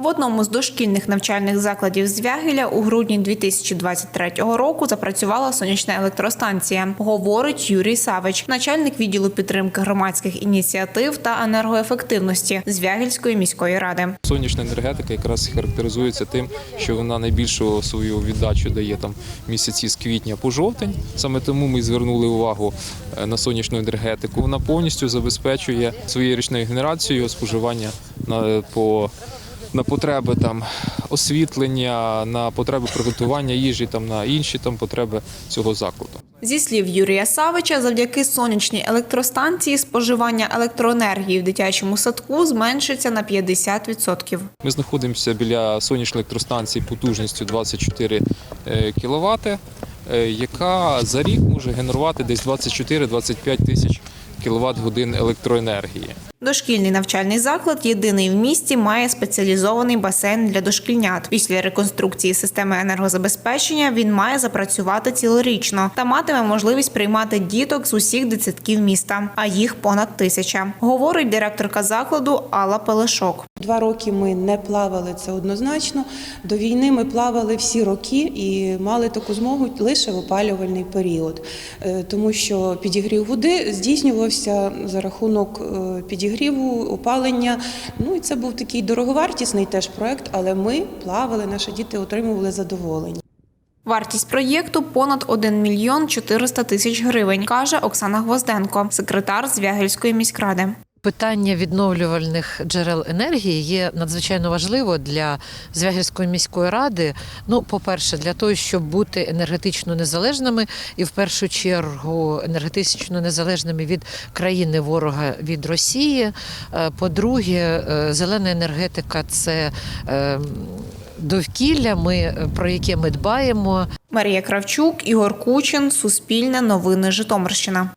В одному з дошкільних навчальних закладів Звягеля у грудні 2023 року запрацювала сонячна електростанція, говорить Юрій Савич, начальник відділу підтримки громадських ініціатив та енергоефективності Звягельської міської ради. Сонячна енергетика якраз характеризується тим, що вона найбільшу свою віддачу дає там місяці з квітня по жовтень. Саме тому ми звернули увагу е, на сонячну енергетику. Вона повністю забезпечує своєю річною генерацією споживання на по. На потреби там освітлення, на потреби приготування їжі, там на інші там потреби цього закладу. Зі слів Юрія Савича, завдяки сонячній електростанції споживання електроенергії в дитячому садку зменшиться на 50%. Ми знаходимося біля сонячної електростанції потужністю 24 кВт, яка за рік може генерувати десь 24-25 тисяч кВт годин електроенергії. Дошкільний навчальний заклад єдиний в місті має спеціалізований басейн для дошкільнят. Після реконструкції системи енергозабезпечення він має запрацювати цілорічно та матиме можливість приймати діток з усіх дитсадків міста, а їх понад тисяча, говорить директорка закладу Алла Пелешок. Два роки ми не плавали це однозначно. До війни ми плавали всі роки і мали таку змогу лише в опалювальний період, Е, тому що підігрів води здійснювався за рахунок е, підігріву, опалення. Ну і це був такий дороговартісний теж проект, але ми плавали, наші діти отримували задоволення. Вартість проєкту понад 1 мільйон 400 тисяч гривень, каже Оксана Гвозденко, секретар Звягельської міськради. Питання відновлювальних джерел енергії є надзвичайно важливо для Звягільської міської ради. Ну, по-перше, для того, щоб бути енергетично незалежними, і в першу чергу енергетично незалежними від країни ворога від Росії. Е, По-друге, е, зелена енергетика це е, довкілля, ми про яке ми дбаємо. Марія Кравчук, Ігор Кучин, Суспільне новини Житомирщина.